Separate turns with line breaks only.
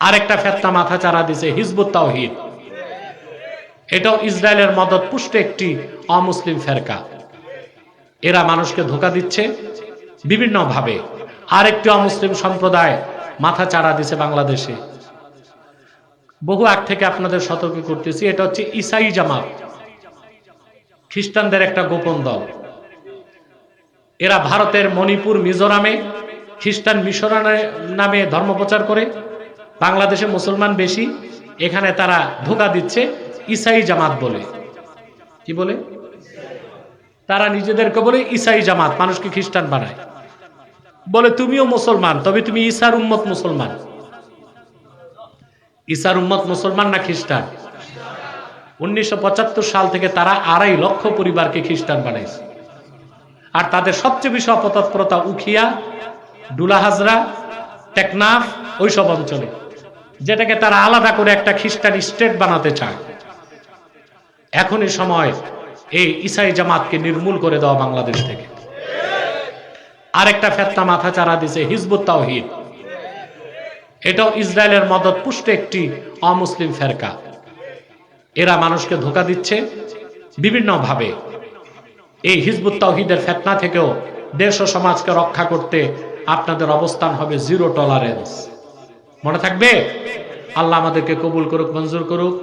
আরেকটা ফেতনা মাথা চারা দিছে, হিজবুত তাওহিদ। এটাও ইসরায়েলের মদত পুষ্ট একটি অমুসলিম ফেরকা। এরা মানুষকে ধোকা দিচ্ছে বিভিন্নভাবে। আরেকটি অমুসলিম সম্প্রদায় মাথা চারা দিছে বাংলাদেশে। বহু আগ থেকে আপনাদের সতর্ক করতেছি, এটা হচ্ছে ইসাই জামাত। খ্রিস্টানদের একটা গোপন দল। এরা ভারতের মণিপুর, মিজোরামে খ্রিস্টান মিশনারে নামে ধর্ম প্রচার করে। বাংলাদেশে মুসলমান বেশি, এখানে তারা ধোকা দিচ্ছে ইসাই জামাত বলে। কি বলে? তারা নিজেদেরকে বলে ইসাই জামাত মানুষকে খ্রিস্টান বানায়? বলে, তুমিও মুসলমান, তবে তুমি ইসার উম্মত মুসলমান। ইসার উম্মত মুসলমান না খ্রিস্টান? উনিশশো পঁচাত্তর সাল থেকে তারা আড়াই লক্ষ পরিবারকে খ্রিস্টান বানাইছে। আর তাদের সবচেয়ে বেশি অপতৎপরতা উখিয়া ডুলাহাজরা টেকনাফ, ওইসব অঞ্চলে। যেটাকে তারা আলাদা করে একটা খ্রিস্টান স্টেট বানাতে চায়। এখনই সময় এই ইসাই জামাতকে নির্মূল করে দেওয়া বাংলাদেশ থেকে। আরেকটা ফেতনা মাথা চারা দিছে হিজবুত তাওহিদ। এটাও ইসরায়েলের মদত পুষ্ট একটি অমুসলিম ফেরকা। এরা মানুষকে ধোকা দিচ্ছে বিভিন্নভাবে। এই হিজবুত তাওহিদের ফেতনা থেকেও দেশ ও সমাজকে রক্ষা করতে আপনাদের অবস্থান হবে জিরো টলারেন্স। মনে থাকবে? আল্লাহ আমাদেরকে কবুল করুক মঞ্জুর করুক।